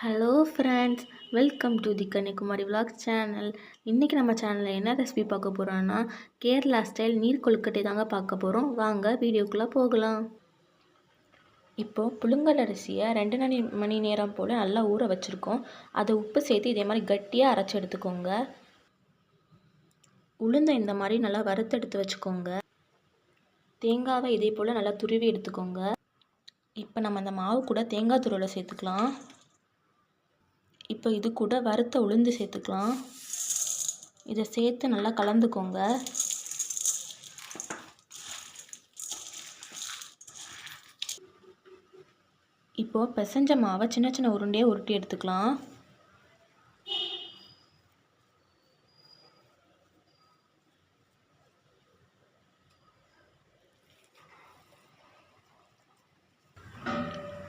Hello friends welcome to the Kanyakumari vlog channel இன்றைக்கி நம்ம சேனலில் என்ன ரெசிபி பார்க்க போகிறோன்னா கேரளா ஸ்டைல் நீர் கொழுக்கட்டை தாங்க பார்க்க போகிறோம் வாங்க வீடியோக்குள்ளே போகலாம். இப்போது புழுங்கல் அரிசியை ரெண்டு மணி மணி நேரம் போல் நல்லா ஊற வச்சுருக்கோம். அதை உப்பு சேர்த்து இதே மாதிரி கட்டியாக அரைச்சி எடுத்துக்கோங்க. உளுந்தை இந்த மாதிரி நல்லா வறுத்தெடுத்து வச்சுக்கோங்க. தேங்காவை இதே போல் நல்லா துருவி எடுத்துக்கோங்க. இப்போ நம்ம அந்த மாவு கூட தேங்காய் துருவில் சேர்த்துக்கலாம். இப்போ இது கூட வறுத்த உளுந்து சேர்த்துக்கலாம். இதை சேர்த்து நல்லா கலந்துக்கோங்க. இப்போது பிசைஞ்ச மாவை சின்ன சின்ன உருண்டையாக உருட்டி எடுத்துக்கலாம்.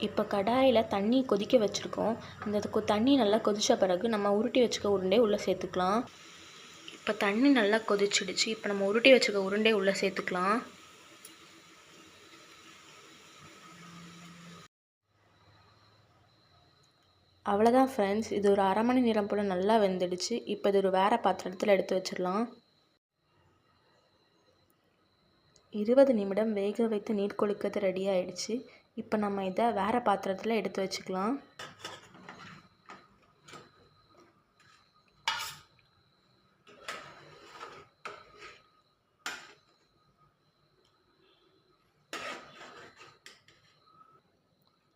இப்போ கடாயில் தண்ணி கொதிக்க வச்சுருக்கோம். இந்த தண்ணி நல்லா கொதித்த பிறகு நம்ம உருட்டி வச்சுக்க உருண்டை உள்ளே சேர்த்துக்கலாம். இப்போ தண்ணி நல்லா கொதிச்சிடுச்சு. இப்போ நம்ம உருட்டி வச்சுக்க உருண்டை உள்ளே சேர்த்துக்கலாம். அவ்வளோதான் ஃப்ரெண்ட்ஸ் இது ஒரு அரை மணி நேரம் போல் நல்லா வெந்துடுச்சு. இப்போ இது ஒரு வேறு பாத்திரத்தில் எடுத்து வச்சிடலாம். இருபது நிமிடம் வேக வைத்து நீர் கொழுக்கிறது ரெடி ஆயிடுச்சு. இப்போ நம்ம இதை வேறு பாத்திரத்தில் எடுத்து வச்சுக்கலாம்.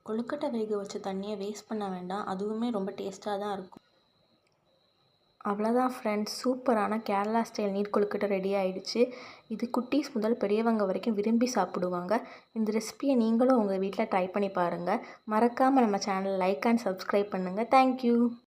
கொழுக்கட்டை வேக வச்ச தண்ணியை வேஸ்ட் பண்ண வேண்டாம். அதுவுமே ரொம்ப டேஸ்ட்டாக தான் இருக்கும். அவ்வளோதான் ஃப்ரெண்ட்ஸ் சூப்பரான கேரளா ஸ்டைல் நீர்கொழுக்கிட்ட ரெடி ஆகிடுச்சு இது குட்டீஸ் முதல் பெரியவங்க வரைக்கும் விரும்பி சாப்பிடுவாங்க. இந்த ரெசிபியை நீங்களும் உங்கள் வீட்டில் ட்ரை பண்ணி பாருங்கள் மறக்காமல் நம்ம சேனல் லைக் அண்ட் சப்ஸ்கிரைப் பண்ணுங்கள் தேங்க்யூ